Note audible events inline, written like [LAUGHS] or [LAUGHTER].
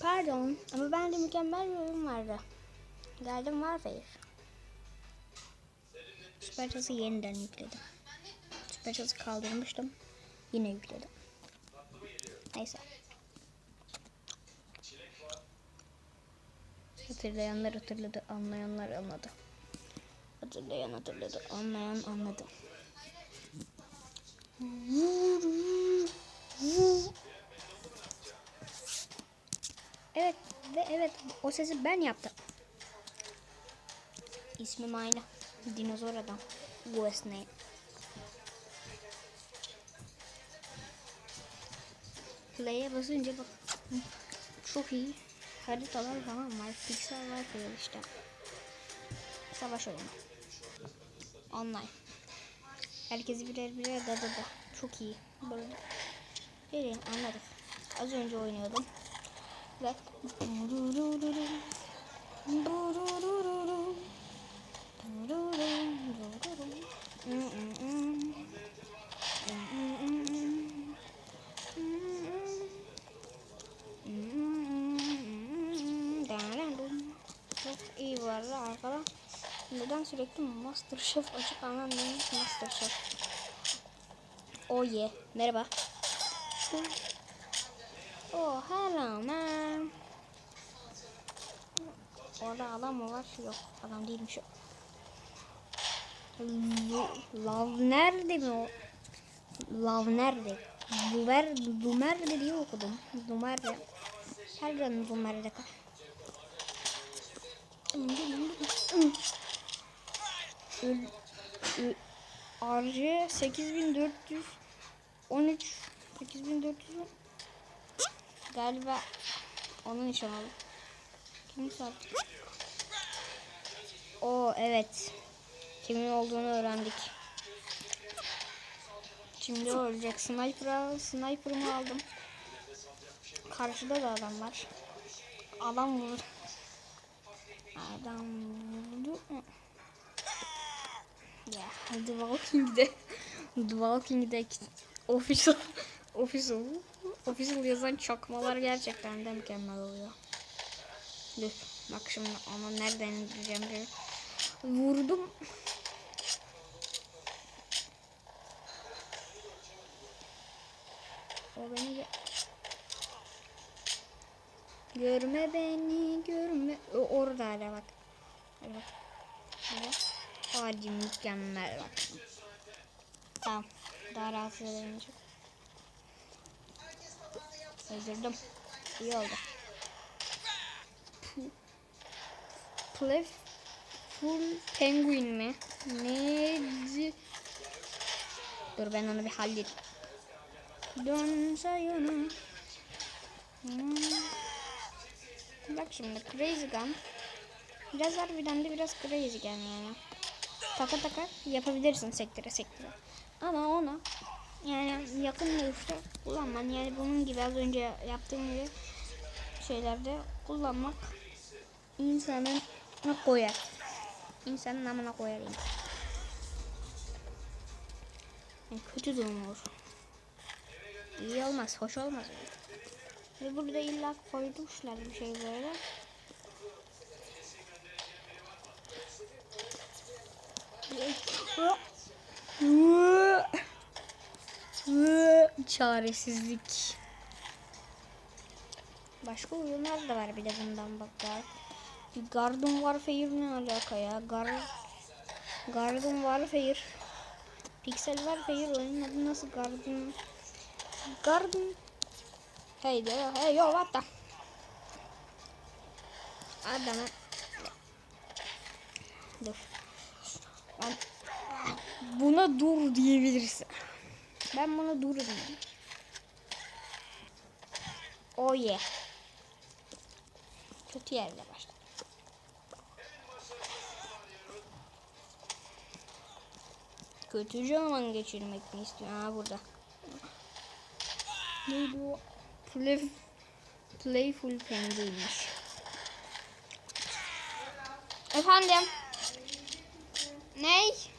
Pardon ama bende mükemmel bir oyun vardı. Garden Warfare. Süper Chess'i yeniden yükledim. Süper Chess'i kaldırmıştım. Yine yükledim. Neyse. Hatırlayanlar hatırladı, anlayanlar anladı. Hatırlayan hatırladı, anlayan anladı. Evet evet o sesi ben yaptım. İsmim aynı. Dinozor adam. West name. Play'e basınca bak. Çok iyi. Haritalar falan var. Pixel var falan işte. Savaş oyunu. Online. Herkesi birer birer da. Çok iyi. Böyle. Gelin anladık. Az önce oynuyordum. Ve çok iyi var arkada. Neden sürekli Masterchef açık anlamıyorum Masterchef. Oh yeah. Merhaba. Oh hello man. Orada adam mı var? Yok adam değilmiş o. Love nerede mi o? Love nerede? Lumer, Lumer diye okudum. Lumer de. Her gün Lumer de. Öl, ö, RC 8413 8400 galiba onun için oldu. Kim sattı? O evet. Kimin olduğunu öğrendik. Şimdi ölecek. Sniper, sniper'ımı aldım. Karşıda da adam var. Adam vurur. Adam vurdu. Ya The Walking'de The [LAUGHS] Walking'de official official official yazan çakmalar gerçekten de mükemmel oluyor. Dur bak şimdi onu nereden indireceğim diye. Vurdum. O beni gö- Görme beni görme. O, orada hala bak. Hadi bak. Bak. Hadi mükemmel bak. Tamam. Daha rahatsız edemeyeceğim. Öldürdüm. İyi oldu. Plef Full Penguin mi? Neydi? Dur ben onu bir halledeyim. Dön sayını. Hmm. Bak şimdi Crazy Gun. Biraz harbiden de biraz Crazy Gun yani. Taka taka yapabilirsin sektöre sektöre. Ama onu yani yakın dövüşte kullanman yani bunun gibi az önce yaptığım gibi şeylerde kullanmak insanın koyar. İnsanın namına koyar yani. kötü durum olur. İyi olmaz, hoş olmaz. Ve burada illa koymuşlar bir şey böyle. Çaresizlik. Başka oyunlar da var bir de bundan bak ya. Garden Warfare ne alaka ya? Gar Garden Warfare. Pixel Warfare oyunun adı nasıl Garden? Garden. Hey de hey yo what the? Adama. Dur. Buna dur diyebilirsin. Ben buna dur diyeyim. Oh yeah. Kötü yerde başladı. Kötü zaman geçirmek mi istiyor? Ha burada. Neydi o? Play, playful penguinmiş. Efendim? Ney?